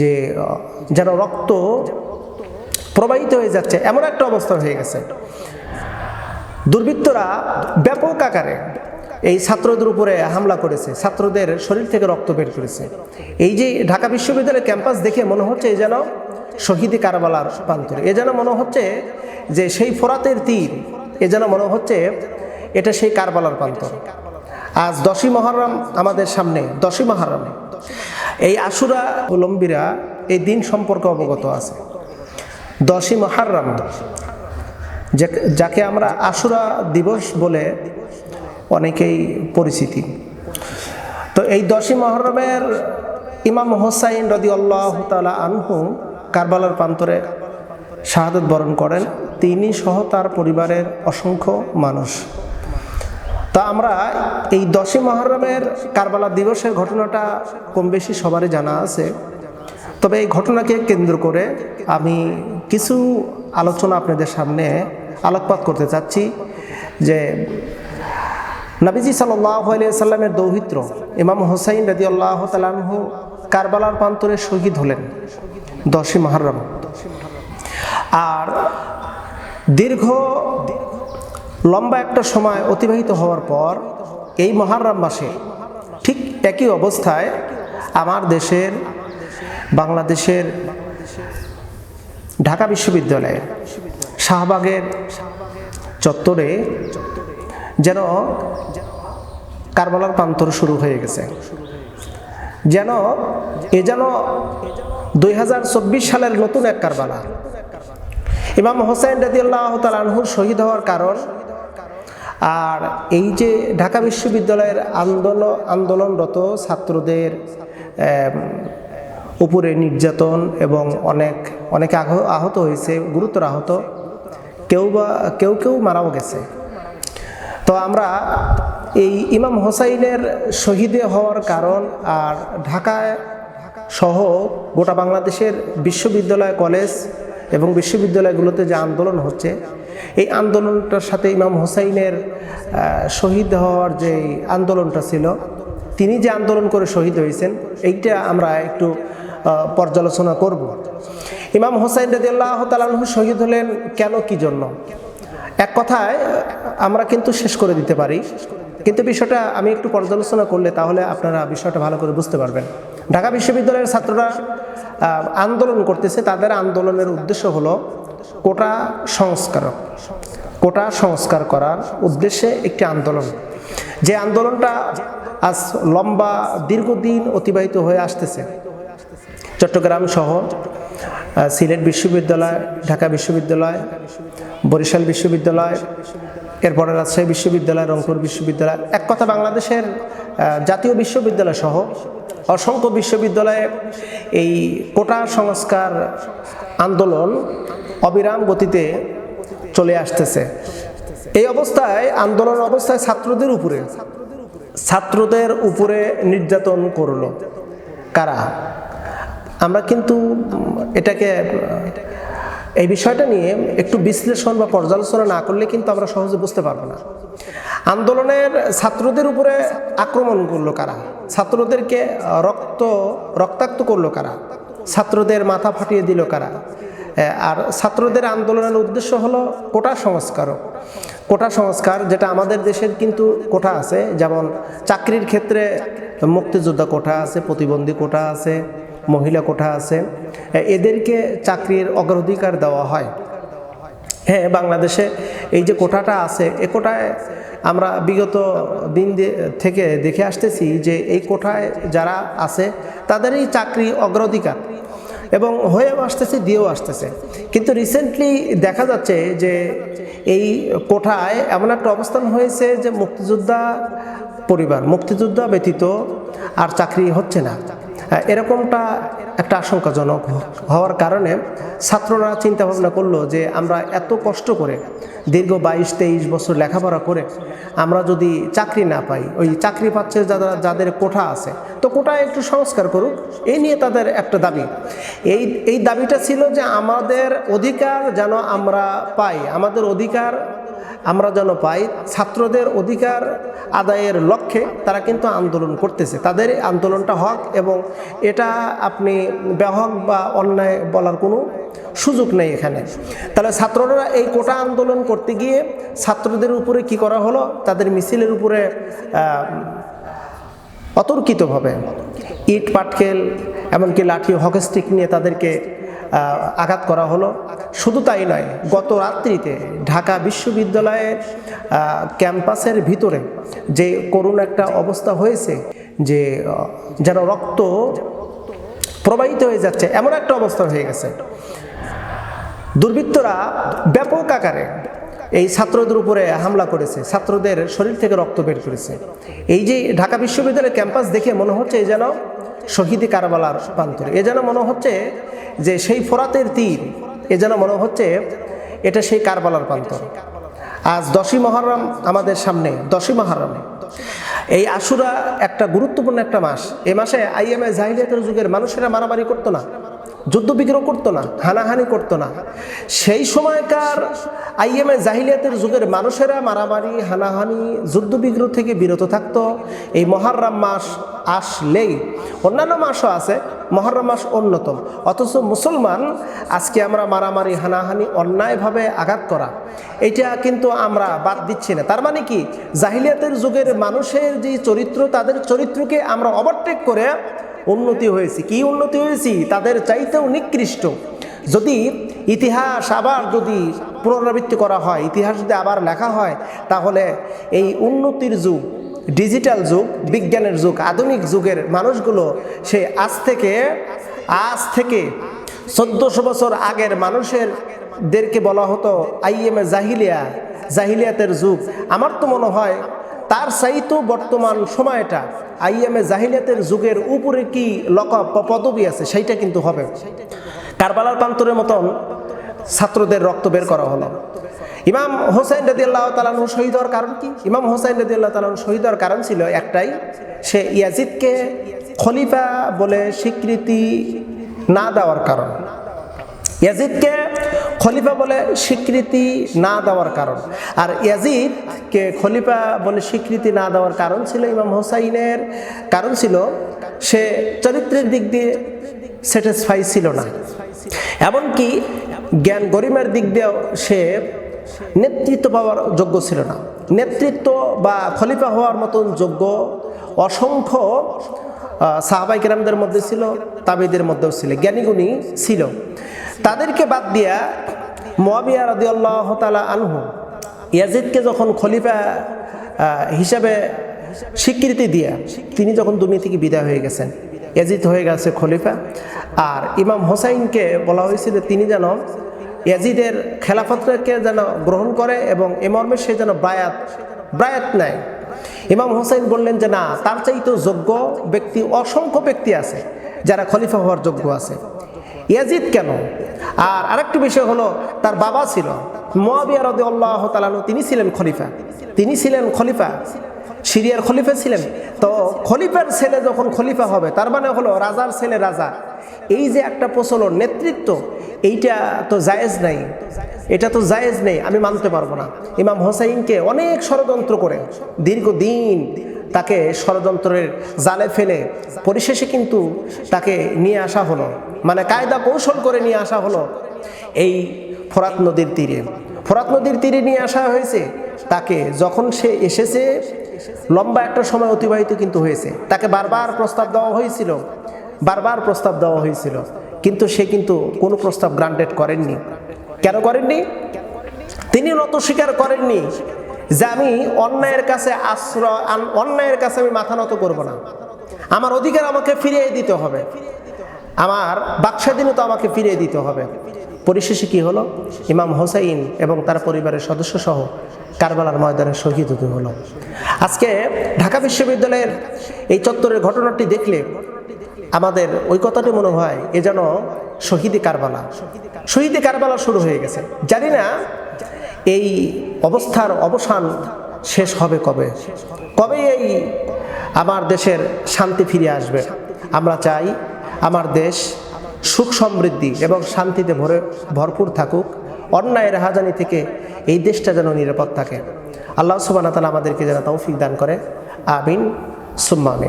যে যেন রক্ত প্রবাহিত হয়ে যাচ্ছে, এমন একটা অবস্থা হয়ে গেছে। দুর্বৃত্তরা ব্যাপক আকারে এই ছাত্রদের উপরে হামলা করেছে, ছাত্রদের শরীর থেকে রক্ত বের করেছে। এই যে ঢাকা বিশ্ববিদ্যালয়ের ক্যাম্পাস দেখে মনে হচ্ছে এ যেন শহীদি কারবালার প্রান্তরে, এ যেন মনে হচ্ছে যে সেই ফোরাতের তীর, এ যেন মনে হচ্ছে এটা সেই কারবালার প্রান্তর। আজ দশই মহরম আমাদের সামনে, দশই মহরম এই আশুরা অবলম্বীরা এই দিন সম্পর্কে অবগত আছে। দশই মহারম যাকে আমরা আশুরা দিবস বলে অনেকেই পরিচিতি। তো এই দশই মহরমের ইমাম হোসাইন রদি আল্লাহ তালা আনহু কারবালার প্রান্তরে শাহাদত বরণ করেন। তিনি সহ তার পরিবারের অসংখ্য মানুষ। তা আমরা এই দশই মহরমের কারবালা দিবসের ঘটনাটা কম বেশি সবারই জানা আছে। তবে এই ঘটনাকে কেন্দ্র করে আমি কিছু আলোচনা আপনাদের সামনে আলোকপাত করতে চাচ্ছি যে নাবিজি সাল্লামের দৌহিত্র ইমাম হোসাইন রাজি আল্লাহ তালাহু কারবালার প্রান্তরে শহীদ হলেন দশই মহরম। আর দীর্ঘ লম্বা একটা সময় অতিবাহিত হওয়ার পর এই মহারাম মাসে ঠিক একই অবস্থায় আমার দেশের, বাংলাদেশের, ঢাকা বিশ্ববিদ্যালয়ে শাহবাগের চত্বরে যেন কারবালার প্রান্তর শুরু হয়ে গেছে। যেন এ যেন দুই হাজার চব্বিশ সালের নতুন এক কারবালা। ইমাম হোসেন রাদিয়াল্লাহ তালানহুর শহীদ হওয়ার কারণ আর এই যে ঢাকা বিশ্ববিদ্যালয়ের আন্দোলন আন্দোলনরত ছাত্রদের উপরে নির্যাতন এবং অনেক, অনেকে আহ- আহত হয়েছে, গুরুতর আহত, কেউ বা, কেউ কেউ মারাও গেছে। তো আমরা এই ইমাম হোসাইনের শহীদে হওয়ার কারণ আর ঢাকায় সহ গোটা বাংলাদেশের বিশ্ববিদ্যালয়, কলেজ এবং বিশ্ববিদ্যালয়গুলোতে যে আন্দোলন হচ্ছে এই আন্দোলনটার সাথে ইমাম হোসাইনের শহীদ হওয়ার যে আন্দোলনটা ছিল, তিনি যে আন্দোলন করে শহীদ হয়েছেন, এইটা আমরা একটু পর্যালোচনা করব। ইমাম হোসাইন রাদিয়াল্লাহ তালাহু শহীদ হলেন কেন, কি জন্য? এক কথায়, আমরা কিন্তু শেষ করে দিতে পারি, কিন্তু বিষয়টা আমি একটু পর্যালোচনা করলে তাহলে আপনারা বিষয়টা ভালো করে বুঝতে পারবেন। ঢাকা বিশ্ববিদ্যালয়ের ছাত্ররা আন্দোলন করতেছে, তাদের আন্দোলনের উদ্দেশ্য হলো কোটা সংস্কারক। কোটা সংস্কার করার উদ্দেশ্যে একটি আন্দোলন। যে আন্দোলনটা আজ লম্বা দীর্ঘদিন অতিবাহিত হয়ে আসতেছে। চট্টগ্রাম সহ সিলেট বিশ্ববিদ্যালয়, ঢাকা বিশ্ববিদ্যালয়, বরিশাল বিশ্ববিদ্যালয়, এরপরে রাজশাহী বিশ্ববিদ্যালয়, রংপুর বিশ্ববিদ্যালয়, এক কথা বাংলাদেশের জাতীয় বিশ্ববিদ্যালয় সহ অসংখ্য বিশ্ববিদ্যালয়ে এই কোটা সংস্কার আন্দোলন অবিরাম গতিতে চলে আসতেছে। এই অবস্থায়, আন্দোলন অবস্থায় ছাত্রদের উপরে ছাত্রদের উপরে নির্যাতন করল। কারা? আমরা কিন্তু এটাকে, এই বিষয়টা নিয়ে একটু বিশ্লেষণ বা পর্যালোচনা না করলে কিন্তু আমরা সহজে বুঝতে পারব না। আন্দোলনের ছাত্রদের উপরে আক্রমণ করল কারা? ছাত্রদেরকে রক্ত, রক্তাক্ত করল কারা? ছাত্রদের মাথা ফাটিয়ে দিল কারা? আর ছাত্রদের আন্দোলনের উদ্দেশ্য হলো কোটা সংস্কারক কোটা সংস্কার যেটা আমাদের দেশের কিন্তু কোটা আছে, যেমন চাকরির ক্ষেত্রে মুক্তিযোদ্ধা কোটা আছে, প্রতিবন্ধী কোটা আছে, মহিলা কোটা আছে এদেরকে চাকরির অগ্রাধিকার দেওয়া হয়। হ্যাঁ বাংলাদেশে এই যে কোটাটা আছে, এ কোটায় আমরা বিগত দিন থেকে দেখে আসতেছি যে এই কোটায় যারা আছে, তাদেরই চাকরি অগ্রাধিকার। এবং হয়েও আসতেছে, দিয়েও আসতেছে। কিন্তু রিসেন্টলি দেখা যাচ্ছে যে এই কোঠায় এমন একটা অবস্থান হয়েছে যে মুক্তিযোদ্ধা পরিবার, মুক্তিযোদ্ধা ব্যতীত আর চাকরি হচ্ছে না। এরকমটা একটা আশঙ্কাজনক হওয়ার কারণে ছাত্ররা চিন্তা ভাবনা করল যে আমরা এত কষ্ট করে দীর্ঘ বাইশ, তেইশ বছর লেখাপড়া করে আমরা যদি চাকরি না পাই, ওই চাকরি পাচ্ছে যারা, যাদের কোঠা আছে, তো কোটায় একটু সংস্কার করুক, এই নিয়ে তাদের একটা দাবি। এই এই দাবিটা ছিল যে আমাদের অধিকার যেন আমরা পাই, আমাদের অধিকার আমরা যেন পাই ছাত্রদের অধিকার আদায়ের লক্ষ্যে তারা কিন্তু আন্দোলন করতেছে। তাদের আন্দোলনটা হক এবং এটা আপনি বেহক বা অন্যায় বলার কোনো সুযোগ নেই এখানে। তাহলে ছাত্ররা এই কোটা আন্দোলন করতে গিয়ে ছাত্রদের উপরে কি করা হলো? তাদের মিছিলের উপরে অতর্কিতভাবে ইট, পাটকেল, এমনকি লাঠি হকস্টিক নিয়ে তাদেরকে আঘাত করা হলো। শুধু তাই নয়, গত রাত্রিতে ঢাকা বিশ্ববিদ্যালয়ের ক্যাম্পাসের ভিতরে যে করুণ একটা অবস্থা হয়েছে, যে যেন রক্ত প্রবাহিত হয়ে যাচ্ছে, এমন একটা অবস্থা হয়ে গেছে। দুর্বৃত্তরা ব্যাপক আকারে এই ছাত্রদের উপরে হামলা করেছে, ছাত্রদের শরীর থেকে রক্ত বের করেছে। এই যে ঢাকা বিশ্ববিদ্যালয়ের ক্যাম্পাস দেখে মনে হচ্ছে যেন শহীদি কারবালার প্রান্তর। এ যেন মনে হচ্ছে যে সেই ফোরাতের তীর, এ যেন মনে হচ্ছে এটা সেই কারবালার প্রান্তর আজ দশই মহরম আমাদের সামনে, দশই মহরম। এই আশুরা একটা গুরুত্বপূর্ণ একটা মাস। এ মাসে আইএমএ জাহিলিয়াতের যুগের মানুষেরা মারামারি করতো না। যুদ্ধ বিগ্রহ করতো না, হানাহানি করতো না। সেই সময়কার আইএমএ জাহিলিয়াতের যুগের মানুষেরা মারামারি, হানাহানি যুদ্ধ বিগ্রহ থেকে বিরত থাকতো। এই মহারম মাস আসলেই অন্যান্য মাসও আছে, মহরম মাস অন্যতম। অথচ মুসলমান আজকে আমরা মারামারি, হানাহানি, অন্যায়ভাবে আঘাত করা, এটা কিন্তু আমরা বাদ দিচ্ছি না। তার মানে কি? জাহিলিয়াতের যুগের মানুষের যে চরিত্র, তাদের চরিত্রকে আমরা ওভারটেক করে উন্নতি হয়েছি। কি উন্নতি হয়েছি? তাদের চাইতেও নিকৃষ্ট। যদি ইতিহাস আবার যদি পুনরাবৃত্তি করা হয়, ইতিহাস যদি আবার লেখা হয়, তাহলে এই উন্নতির যুগ, ডিজিটাল যুগ, বিজ্ঞানের যুগ, আধুনিক যুগের মানুষগুলো সে আজ থেকে আজ থেকে চোদ্দশো বছর আগের মানুষের দেরকে বলা হতো, আইএমএ জাহিলিয়া, জাহিলিয়াতের যুগ। আমার তো মনে হয় তার চাইতো বর্তমান সময়টা, আইএমএ জাহিলিয়াতের যুগের উপরে কি লক পদবি আছে, সেইটা কিন্তু হবে। কারবালার প্রান্তরের মতন ছাত্রদের রক্ত বের করা হলো। ইমাম হোসেন রদি আল্লাহ তালানু শহীদ হওয়ার কারণ কি? ইমাম হোসেন রদি আল্লাহ তালানু শহীদ হওয়ার কারণ ছিল একটাই, সে ইয়াজিদকে খলিফা বলে স্বীকৃতি না দেওয়ার কারণ। ইয়াজিদকে খলিফা বলে স্বীকৃতি না দেওয়ার কারণ। আর ইয়াজিদকে খলিফা বলে স্বীকৃতি না দেওয়ার কারণ ছিল ইমাম হোসাইনের। কারণ ছিল সে চরিত্রের দিক দিয়ে স্যাটিসফাই ছিল না। এমনকি জ্ঞান গরিমের দিক দিয়েও সে নেতৃত্ব পাওয়ার যোগ্য ছিল না। নেতৃত্ব বা খলিফা হওয়ার মতন যোগ্য অসংখ্য সাহাবাই কেরামদের মধ্যে ছিল তাবিদের মধ্যেও ছিল, জ্ঞানীগুণী ছিল। তাদেরকে বাদ দিয়া মোয়াবিয়া রদি আল্লাহ তালা আনহু, ইয়াজিদকে যখন খলিফা হিসাবে স্বীকৃতি দিয়া, তিনি যখন দুনিয়া থেকে বিদায় হয়ে গেছেন, ইয়াজিদ হয়ে গেছে খলিফা। আর ইমাম হোসাইনকে বলা হয়েছিল তিনি যেন ইয়াজিদের খেলাফতকে যেন গ্রহণ করে এবং এ মর্মে সে যেন বায়াত বায়াত নেয়। ইমাম হোসেন বললেন যে না, তার চাইতেও যোগ্য ব্যক্তি, অসংখ্য ব্যক্তি আছে যারা খলিফা হওয়ার যোগ্য আছে। ইয়াজিদ কেন? আর আরেকটি বিষয় হলো, তার বাবা ছিল মোয়াবিয়া আল্লাহ তিনি ছিলেন খলিফা। তিনি ছিলেন খলিফা। সিরিয়ার খলিফা ছিলেন। তো খলিফার ছেলে যখন খলিফা হবে, তার মানে হলো রাজার ছেলে রাজা। এই যে একটা প্রচলন, নেতৃত্ব, এইটা তো জায়েজ নাই। এটা তো জায়েজ নেই, আমি মানতে পারব না। ইমাম হোসাইনকে অনেক ষড়যন্ত্র করে, দীর্ঘদিন তাকে ষড়যন্ত্রের জালে ফেলে, পরিশেষে কিন্তু তাকে নিয়ে আসা হলো। মানে কায়দা কৌশল করে নিয়ে আসা হলো এই ফোরাত নদীর তীরে। ফোরাত নদীর তীরে নিয়ে আসা হয়েছে, তাকে যখন সে এসেছে লম্বা একটা সময় অতিবাহিত কিন্তু হয়েছে। তাকে বারবার প্রস্তাব দেওয়া হয়েছিল। বারবার প্রস্তাব দেওয়া হয়েছিল। কিন্তু সে কিন্তু কোনো প্রস্তাব গ্রান্টেড করেননি। কেন করেননি? তিনি নত স্বীকার করেননি যে আমি অন্যায়ের কাছে আশ্রয় অন্যায়ের কাছে আমি মাথা নত করব না। আমার অধিকার আমাকে ফিরিয়ে দিতে হবে। আমার বাকস্বাধীনতা আমাকে ফিরিয়ে দিতে হবে। পরিশেষে কি হলো? ইমাম হোসাইন এবং তার পরিবারের সদস্য সহ কারবালার ময়দানে শহীদ হতে হলো। আজকে ঢাকা বিশ্ববিদ্যালয়ের এই চত্বরের ঘটনাটি দেখলে আমাদের ওই কথাটি মনে হয় এ যেন শহীদি কারবালা। শহীদি কারবালা শুরু হয়ে গেছে। জানি না এই অবস্থার অবসান শেষ হবে কবে? কবে এই আমার দেশের শান্তি ফিরে আসবে? আমরা চাই আমার দেশ সুখ সমৃদ্ধি এবং শান্তিতে ভরে, ভরপুর থাকুক। অন্যায়ের হাজানি থেকে এই দেশটা যেন নিরাপদ থাকে। আল্লাহ সুবাহ তালা আমাদেরকে যেন তৌফিক দান করে। আবিন সুম্মা আমিন।